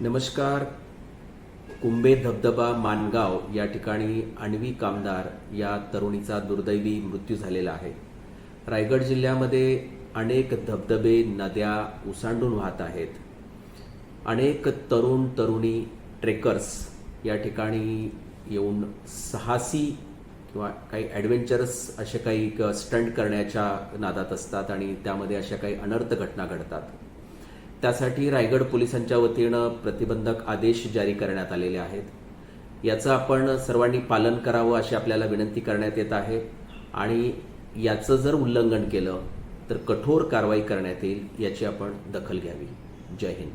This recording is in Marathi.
नमस्कार. कुंभे धबधबा मानगाव या ठिकाणी आणवी कामदार या तरुणीचा दुर्दैवी मृत्यू झालेला आहे. रायगड जिल्ह्यामध्ये अनेक धबधबे नद्या उसांडून वाहत आहेत. अनेक तरुण तरुणी ट्रेकर्स या ठिकाणी येऊन साहसी किंवा काही ॲडव्हेंचरस असे काही स्टंट करण्याच्या नादात असतात आणि त्यामध्ये अशा काही अनर्थ घटना घडतात. त्यासाठी रायगड पोलिसांच्या वतीनं प्रतिबंधक आदेश जारी करण्यात आलेले आहेत. याचं आपण सर्वांनी पालन करावं अशी आपल्याला विनंती करण्यात येत आहे आणि याचं जर उल्लंघन केलं तर कठोर कारवाई करण्यात येईल याची आपण दखल घ्यावी. जय हिंद.